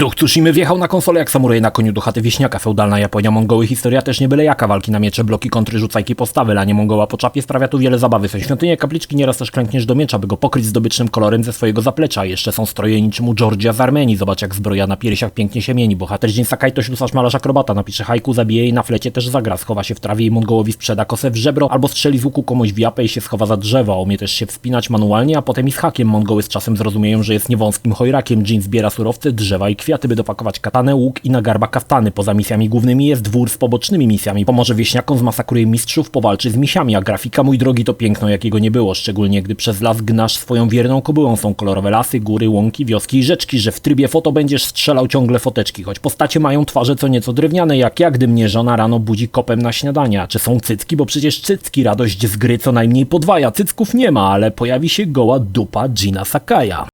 Duch Tsushimy wjechał na konsolę jak samuraj na koniu do chaty wieśniaka, feudalna Japonia, Mongoły, historia też nie byle jaka, walki na miecze, bloki, kontry, rzucajki, postawy, lanie Mongoła po czapie sprawia tu wiele zabawy, są świątynie, kapliczki, nieraz też klękniesz do miecza, by go pokryć zdobycznym kolorem ze swojego zaplecza, jeszcze są stroje niczym u Georgia z Armenii, zobacz jak zbroja na piersiach pięknie się mieni, bohater Jin Sakai to ślusarz malarz akrobata, napisze haiku, zabije i na flecie też zagra, schowa się w trawie i Mongołowi sprzeda kosę w żebro, albo strzeli z łuku komuś w japę i się schowa za drzewo, umie też się wspinać manualnie, a potem i z hakiem, Mongoły z czasem zrozumieją, że jest niewąskim zbiera surowce, drzewa i kwiaty, by dopakować katanę, łuk i na garba kaftany. Poza misjami głównymi jest dwór z pobocznymi misjami. Pomoże wieśniakom, zmasakruje mistrzów, powalczy z misiami, a grafika, mój drogi, to piękno, jakiego nie było. Szczególnie gdy przez las gnasz swoją wierną kobyłą. Są kolorowe lasy, góry, łąki, wioski i rzeczki, że w trybie foto będziesz strzelał ciągle foteczki. Choć postacie mają twarze co nieco drewniane, jak ja, gdy mnie żona rano budzi kopem na śniadania. Czy są cycki? Bo przecież cycki radość z gry co najmniej podwaja. Cycków nie ma, ale pojawi się goła dupa Gina Sakaja.